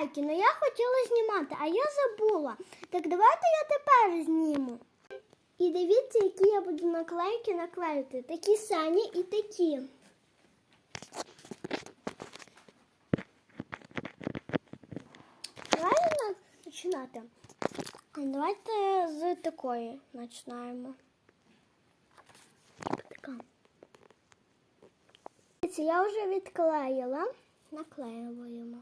наклейки, але я хотіла знімати, а я забула. Так давайте я тепер зніму. І дивіться, які я буду наклейки наклеїти. Такі самі і такі. Правильно починати? Давайте з такої починаємо. Я вже відклеїла. Наклеюємо.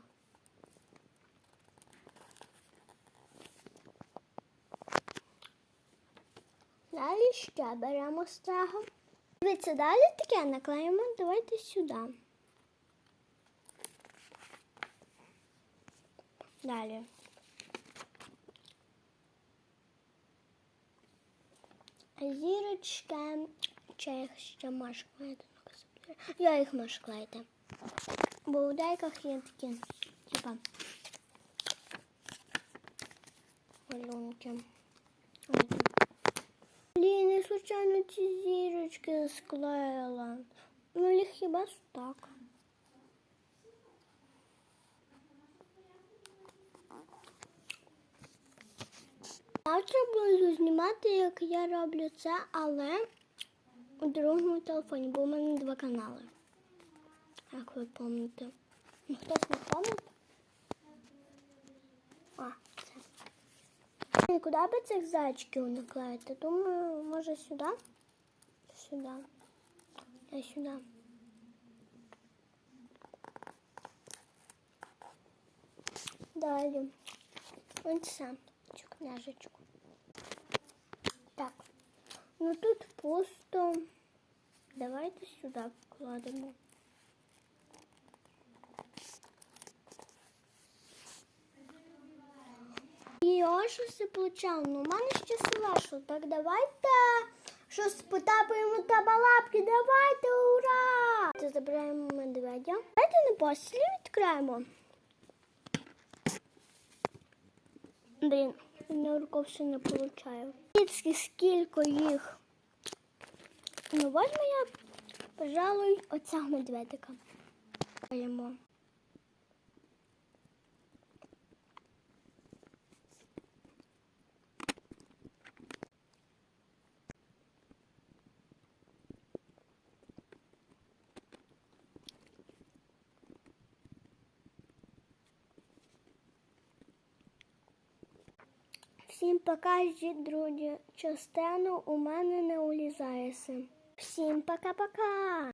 Далі ще беремо цього. Дивіться, далі таке наклеїмо. Давайте сюди. Далі. Зірочки. Чи їх ще можу клеїти? Ну-ка. Я їх можу клеїти. Бо у деяких є такі, типа, малюнки. Случайно ці зірочки склеїла. Ну, їх хіба так. Завтра буду знімати, як я роблю це, але у другому телефоні, бо у мене два канали. Як ви пам'ятаєте? Ну, хтось не пам'ятає? А, це. І куди би цих зайчиків наклеїти? Думаю, може сюди? Сюди. Я сюди. Далі. Ось це. Цю княжечку. Так. Ну тут пусто. Давайте сюди вкладемо. Щось получав. Ну, у мене ще все вийшло. Так давайте щось потапаємо та балапки. Давайте, ура! Це забираємо медведя. Давайте на послі відкриємо. Блін, на рукавці не получаю. Скільки, скільки їх. Ну, возьму я, пожалуй, оцього медведика. Всім пока, ждіть, друзі. Частину у мене не улізається. Всім пока-пока.